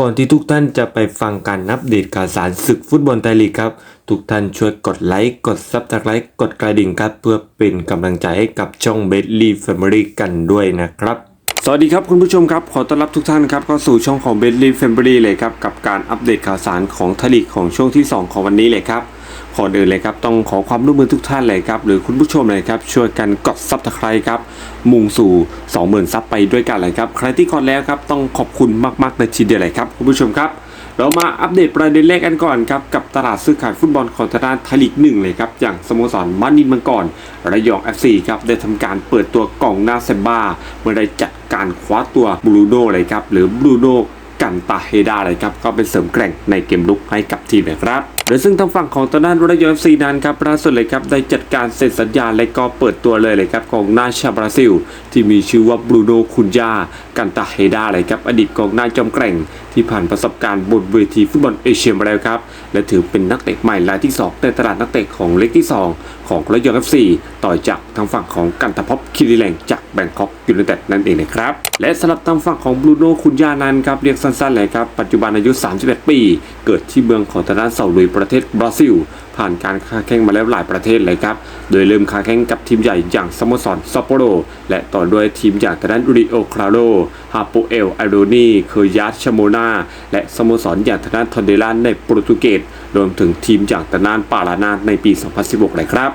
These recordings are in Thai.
ก่อนที่ทุกท่านจะไปฟังการอัปเดตข่าวสารศึกฟุตบอลไทยลีกครับ ทุกท่านช่วยกดไลค์ กดซับสไครต์กดกระดิ่งครับ เพื่อเป็นกำลังใจให้กับช่องเบสลี่แฟมิลี่กันด้วยนะครับ สวัสดีครับคุณผู้ชมครับ ขอต้อนรับทุกท่านครับเข้าสู่ช่องของเบสลี่แฟมิลี่เลยครับ กับการอัปเดตข่าวสารของไทยลีกของช่วงที่ 2 ของวันนี้เลยครับ ก่อนอื่นเลยครับต้องขอความร่วมมือทุกท่านเลยครับหรือคุณผู้ชมเลยครับช่วยกันกดซับสไครต์ครับมุ่งสู่ 20,000ซับไปด้วยกันเลยครับใครที่กดแล้วครับต้องขอบคุณมากๆเลยทีเดียวเลยครับคุณผู้ชมครับ เรามาอัปเดตประเด็นแรกกันก่อนครับกับตลาดซื้อขายฟุตบอลของทางด้านไทยลีกหนึ่งเลยครับอย่างสโมสรบ้านดินมังกรระยอง FC ครับได้ทำการเปิดตัวกล่องหน้าเซมบ้าเมื่อได้จัดการคว้าตัวบรูโน่เลยครับหรือบรูโน่ กันตาเฮดาเลยครับก็เป็นเสริมแกร่งในเกมลุกให้กับทีมนะครับโดยซึ่งทางฝั่งของตางด้นระยอง FC นั้นครับล่าสุดเลยครับได้จัดการเซ็นสัญญาและก็เปิดตัวเลยเลยครับของหน้าชาวบราซิล ที่มีชื่อว่าบรูโนคุนยากันตาเฮดาเลยครับอดีตกองหน้าจอมแกร่ง ที่ผ่านประสบการณ์บนเวทีฟุตบอลเอเชียมาแล้วครับและถือเป็นนักเตะใหม่รายที่ 2 ในตลาดนักเตะของเล็กที่ 2 ของระยอง FC ต่อจากทางฝั่งของกันตะพบคิริแลงจาก แบงคอกยูไนเต็ดนั่นเองนะครับ และสำหรับทางฝั่งของบรูโน่คุนยานั้นครับเรียกสั้นๆเลยครับ ปัจจุบันอายุ 31 ปี เกิดที่เมืองของทางด้านเซาลุยประเทศบราซิล ผ่านการค้าแข่งมาแล้วหลายประเทศเลยครับ โดยเริ่มค้าแข่งกับทีมใหญ่อย่างสโมสรซัปโปโร และต่อด้วยทีมอย่างทางด้านริโอคลาโรฮาโปเอลไอโรนีเคยัสชโมนาและสโมสรอย่างทางด้านทอนเดลานในโปรตุเกสรวมถึงทีมอย่างทางด้านปาลานาในปี 2016เลยครับ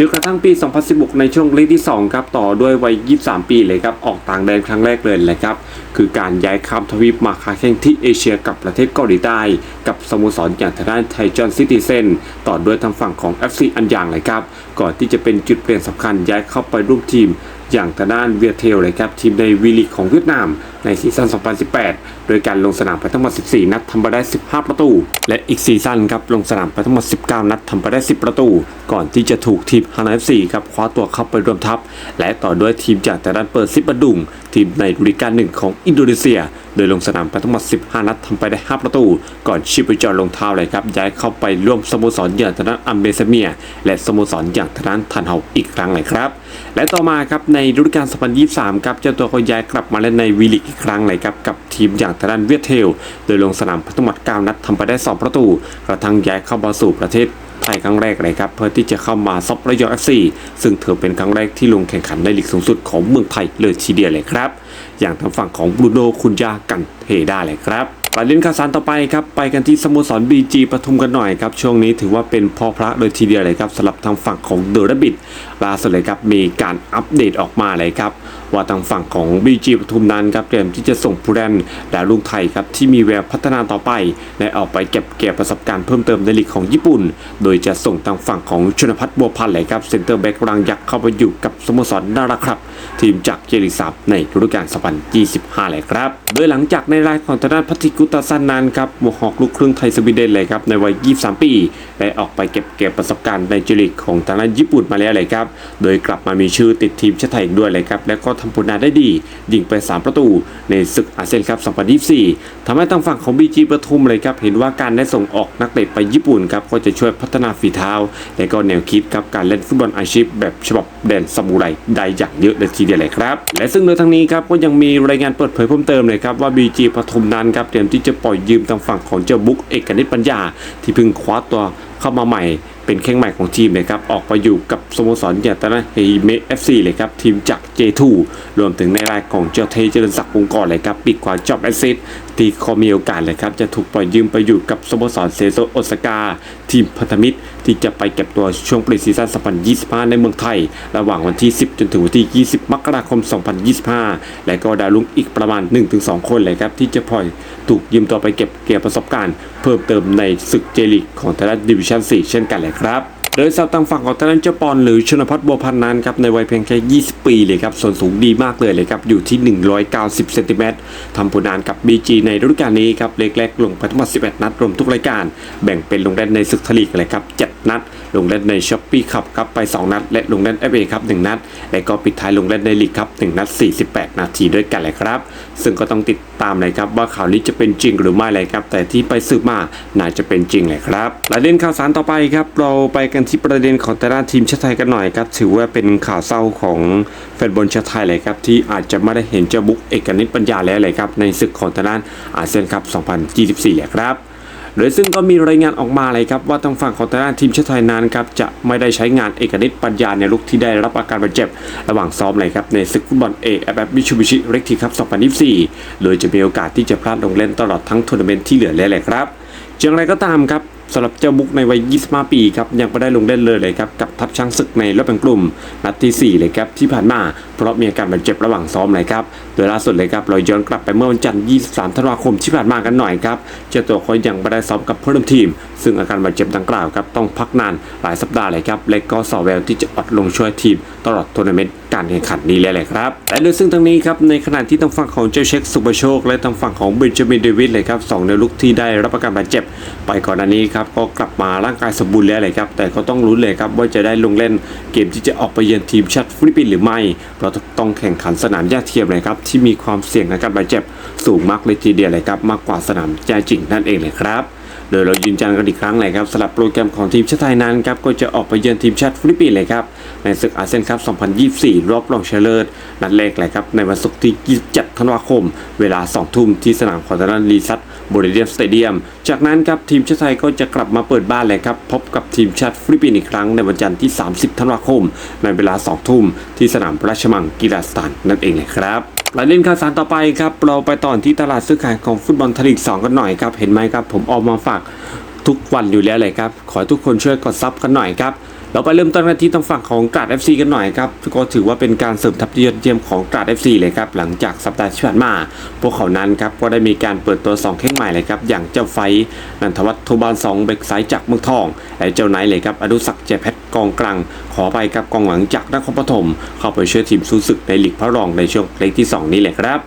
จนกระทั่งปี 2016 ในช่วงเลขที่ 2 ครับ ต่อด้วยวัย 23 ปีเลยครับ ออกต่างแดนครั้งแรกเลยแหละครับ คือการย้ายข้ามทวีปมาค้าแข่งที่เอเชียกับประเทศเกาหลีใต้ กับสโมสรอย่างทางด้านไทจอนซิตี้เซนต่อด้วยทางฝั่งของ FC อันยางเลยครับ ก่อนที่จะเป็นจุดเปลี่ยนสำคัญย้ายเข้าไปร่วมทีม อย่างทางด้านเวียเทลเลยครับทีมในวีลีกของเวียดนามในซีซั่น 2018 โดยการลงสนามไปทั้งหมด 14 นัดทำไปได้ 15 ประตู และอีกซีซั่นครับลงสนามไปทั้งหมด 19 นัดทำไปได้ 10 ประตู ก่อนที่จะถูกทีมฮานาเอฟซีครับคว้าตัวเข้าไปรวมทัพ และต่อด้วยทีมจากทางด้านเปิดซิบดุง ทีมในลีกกาหนึ่งของอินโดนีเซีย โดยลงสนามไปทั้งหมด 15 นัดทำไปได้ 5 ประตู ก่อนชิปไปจอลงเท้าเลยครับ ย้ายเข้าไปร่วมสโมสรอย่างทางด้านอัมเบซเมีย และสโมสรอย่างทางด้านทันเฮาอีกครั้งเลยครับ และต่อมาครับในฤดูกาล 2023 ครับเจ้าตัวก็ย้ายกลับมาเล่นในวีลีกอีกครั้งเลยครับกับทีมอย่างทางด้านเวียดเทล โดยลงสนามทั้งหมด 9 นัดทำไปได้ 2 ประตู กระทั่งย้ายเข้ามาสู่ประเทศไทยครั้งแรกเลยครับเพื่อที่จะเข้ามาซับระยองเอฟซีซึ่งเธอเป็นครั้งแรกที่ลงแข่งขันในลีกสูงสุดของเมืองไทยเลยทีเดียวเลยครับ อย่างทางฝั่งของบรูโนคุนยากันเทได้เลยครับประเด็นข่าวสารต่อไปครับไปกันที่สโมสรบีจีปทุมกันหน่อยครับช่วงนี้ถือว่าเป็นพ่อพระเลยทีเดียวเลยครับสำหรับทางฝั่งของเดอะบิด ล่าสุดเลยครับมีการอัปเดตออกมาเลยครับ ว่าทางฝั่งของ BG ปทุมนั้นครับเตรียมที่จะส่งผู้เล่นและลูกไทยครับที่มีแววพัฒนาต่อไปและออกไปเก็บเกี่ยวประสบการณ์เพิ่มเติมในลีกของญี่ปุ่น โดยจะส่งทางฝั่งของชนพัฒน์บัวพันธ์เลยครับเซนเตอร์แบ็กรังยักษ์เข้าไปอยู่กับสโมสรนาราครับ ทีมจากเจลิซับในฤดูกาล2025เลยครับ โดยหลังจากในรายของทางด้านพัทิกุตาซันนั้นครับหมวกหอกลูกครึ่งไทยสวีเดนเลยครับในวัย 23 ปี ได้ออกไปเก็บเกี่ยวประสบการณ์ในเจลีกของทางด้านญี่ปุ่นมาแล้วเลยครับโดยกลับมามีชื่อติดทีมชาติไทยอีกด้วยเลยครับ และก็ทำผลงานได้ดี ยิงไป 3 ประตูในศึกอาเซียนคัพ2024ทำให้ทางฝั่งของบีจีปทุมเลยครับ เห็นว่าการได้ส่งออกนักเตะไปญี่ปุ่นครับ ก็จะช่วยพัฒนาฝีเท้า และก็แนวคิดกับการเล่นฟุตบอลอาชีพ แบบฉบับแดนซามูไรได้อย่างเยอะเลยทีเดียวเลยครับ และซึ่งโดยทางนี้ครับก็ยังมีรายงานเปิดเผยเพิ่มเติมเลยครับว่าบีจีปทุมนั้นครับเตรียมที่จะปล่อยยืมทางฝั่งของเจ้าบุ๊กเอกนิตปัญญา ที่เพิ่งคว้าตัว เข้ามาใหม่เป็นแข้งใหม่ของทีมเลยครับ ออกไปอยู่กับสโมสรยาตนะเฮเมเอฟซีเลยครับ ทีมจาก J2 รวมถึงในรายของเจ้าเทเจริญศักดิ์วงกรเลยครับ ปีกขวาจอบแอซซิสที่เขามีโอกาสเลยครับ จะถูกปล่อยยืมไปอยู่กับสโมสรเซโซโอซาก้าทีมพันธมิตร ที่จะไปเก็บตัวช่วงปรีซีซั่น 2025 ในเมืองไทย ระหว่างวันที่ 10 จนถึงวันที่ 20 มกราคม 2025 และก็ดาวรุ่งอีกประมาณ 1-2 คนเลยครับที่จะปล่อยถูกยืมตัวไปเก็บเกี่ยวประสบการณ์ เพิ่มเติมในศึกเจลีกของทาดดิวิชั่น4 เช่นกันเลยครับโดยสาวทางฝั่งของทางด้านเจ้าปอนหรือชนพัฒน์บัวพันนั้นครับในวัยเพียงแค่ 20 ปีเลยครับ ส่วนสูงดีมากเลยเลยครับ อยู่ที่ 190 เซนติเมตรทำผลงานกับ BG ในฤดูกาลนี้ครับเล็กๆลงไปทั้งหมด 11 นัด รวมทุกรายการ แบ่งเป็นลงเล่นในศึกทลีกเลยครับ 7 นัด ลงเล่นในช้อปปี้คัพครับไป 2 นัด และลงเล่นเอฟเอครับ 1 นัด และก็ปิดท้ายลงเล่นในลีกครับ 1 นัด 48 นาทีด้วยกันเลยครับ ซึ่งก็ต้องติด ตามเลยครับว่าข่าวนี้จะเป็นจริงหรือไม่เลยครับ แต่ที่ไปสืบมาน่าจะเป็นจริงเลยครับประเด็นข่าวสารต่อไปครับ เราไปกันที่ประเด็นของแต่ละทีมชาติไทยกันหน่อยครับ ถือว่าเป็นข่าวเศร้าของแฟนบอลชาติไทยเลยครับ ที่อาจจะไม่ได้เห็นเจ้าบุ๊กเอกนิตปัญญาแล้วเลยครับในศึกของทางด้านอาเซียนครับ 2024เลยครับ โดยซึ่งก็มีรายงานออกมาเลยครับว่าทางฝั่งของทางด้านทีมชาติไทยนั้นครับจะไม่ได้ใช้งานเอกนิตปัญญาในลูกที่ได้รับอาการบาดเจ็บ ระหว่างซ้อมเลยครับในศึกฟุตบอลเอเอฟมิชูบิชิเร็กทีครับ 2024 โดยจะมีโอกาสที่จะพลาดลงเล่นตลอดทั้งทัวร์นาเมนต์ที่เหลือเลยแหละครับอย่างไรก็ตามครับ สำหรับเจ้าบุกในวัย 25 ปีครับยังไม่ได้ลงเล่นเลยเลยครับกับทัพช้างศึกในรอบแบ่งกลุ่มนัดที่ 4 เลยครับที่ผ่านมาเพราะมีอาการบาดเจ็บระหว่างซ้อมเลยครับโดยล่าสุดเลยครับเราย้อนกลับไปเมื่อวันจันทร์ 23 ธันวาคมที่ผ่านมากันหน่อยครับเจ้าตัวเขายังไม่ได้ซ้อมกับเพื่อนทีม ซึ่งอาการบาดเจ็บดังกล่าวครับต้องพักนานหลายสัปดาห์เลยครับและก็สอแววที่จะอดลงช่วยทีมตลอดทัวร์นาเมนต์การแข่งขันนี้เลยแหละครับและโดยซึ่งทั้งนี้ครับในขณะที่ทางฝั่งของเจ้าเช็คสุปโชค และทางฝั่งของเบนจามินเดวิดเลยครับสองในลุกที่ได้รับอาการบาดเจ็บไปก่อนหน้านี้ครับก็กลับมาร่างกายสมบูรณ์แล้วเลยครับแต่ก็ต้องลุ้นเลยครับว่าจะได้ลงเล่นเกมที่จะออกไปเยือนทีมชาติฟิลิปปินส์หรือไม่ เราะต้องแข่งขันสนามหญ้าเทียมเลยครับที่มีความเสี่ยงในการบาดเจ็บสูงมากเลยทีเดียวเลยครับมากกว่าสนามแจ้จริงนั่นเองเลยครับ โดยเรายืนยันกันอีกครั้งเลยครับสำหรับโปรแกรมของทีมชาติไทยนั้นครับก็จะออกไปเยือนทีมชาติฟิลิปปินส์เลยครับในศึกอาเซียนคัพ 2024 รอบรองชนะเลิศนัดแรกเลยครับในวันศุกร์ที่ 27 ธันวาคม เวลา 2 ทุ่มที่สนามของทางด้านรีซัตบริเดียมสเตเดียม จากนั้นครับทีมชาติไทยก็จะกลับมาเปิดบ้านเลยครับพบกับทีมชาติฟิลิปปินส์อีกครั้งในวันจันทร์ที่ 30 ธันวาคม ในเวลา 2 ทุ่มที่สนามราชมังกีฬาสถานนั่นเองเลยครับประเด็นข่าวสารต่อไปครับ เราไปต่อที่ตลาดซื้อขายของฟุตบอลทลีก2กันหน่อยครับ เห็นไหมครับ ผมเออกมาฝากทุกวันอยู่แล้วเลยครับ ขอทุกคนช่วยกดซับกันหน่อยครับ เราไปเริ่มต้นกันที่ทางฝั่งของกราด FC กันหน่อยครับก็ถือว่าเป็นการเสริมทัพยอดเยี่ยมของกราด FC เลยครับหลังจากสัปดาห์ที่ผ่านมา พวกเขานั้นครับก็ได้มีการเปิดตัว 2 แข้งใหม่เลยครับอย่างเจ้าไฟนันทวัฒน์โทบาน2เบกซ้ายจากเมืองทอง และเจ้าไนท์เลยครับอนุสักดิ์เจเพชรกองกลางขอไปกับกองหลังจากนครปฐมเข้าไปช่วยทีมสู้ศึกในลีกพระรองในช่วงเล็กที่ 2 นี้เลยครับ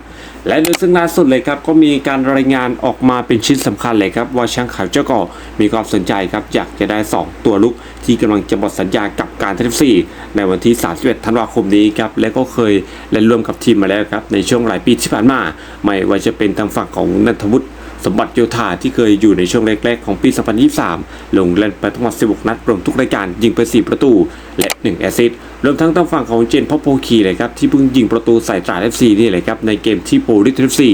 และในซึ่งล่าสุดเลยครับก็มีการรายงานออกมาเป็นชิ้นสำคัญเลยครับว่าช่างขาวเจ้าก่อมีความสนใจครับอยากจะได้ 2 ตัวลุกที่กำลังจะหมดสัญญากับการเทฟซีในวันที่ 31 ธันวาคมนี้ครับและก็เคยเล่นร่วมกับทีมมาแล้วครับในช่วงหลายปีที่ผ่านมา ไม่ว่าจะเป็นทางฝั่งของนันทวุฒิ สมบัติโยธาที่เคยอยู่ในช่วงแรกๆของปี 2023 ลงเล่นไปทั้งหมด 16 นัดรวมทุกรายการยิงไป 4 ประตู และ 1 แอสซิสต์รวมทั้งทางฝั่งของเจนพ่อโพคีเลยครับ ที่เพิ่งยิงประตูใส่ตราเอฟซีนี่เลยครับ ในเกมที่โปลิสเอฟซี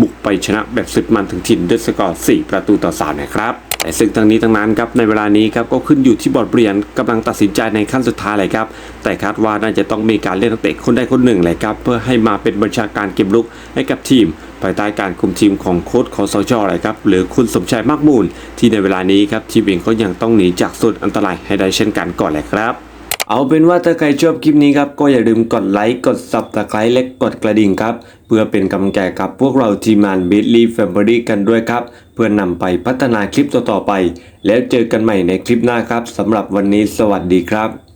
บุกไปชนะแบบสุดมันถึงถิ่นด้วยสกอร์ 4 ประตูต่อ 3 นะครับแต่ซึ่งทั้งนี้ทั้งนั้นครับในเวลานี้ครับก็ขึ้นอยู่ที่บอร์ดเปลี่ยนกำลังตัดสินใจในขั้นสุดท้ายเลยครับ แต่คาดว่าน่าจะต้องมีการเล่นนักเตะคนใดคนหนึ่งเลยครับเพื่อให้มาเป็นบัญชาการเกมลุกให้กับทีม ภายใต้การคุมทีมของโค้ชคอสชอะไรครับหรือคุณสมชายมากมูล ที่ในเวลานี้ครับทีมเองก็ยังต้องหนีจากส่วนอันตรายให้ได้เช่นกันก่อนแหละครับเอาเป็นว่าถ้าใครชอบคลิปนี้ครับก็อย่าลืมกดไลค์กด subscribe และกดกระดิ่งครับ เพื่อเป็นกำลังใจกับพวกเราทีมงาน b i t l y Family กันด้วยครับ เพื่อนนำไปพัฒนาคลิปต่อๆไป แล้วเจอกันใหม่ในคลิปหน้าครับสำหรับวันนี้สวัสดีครับ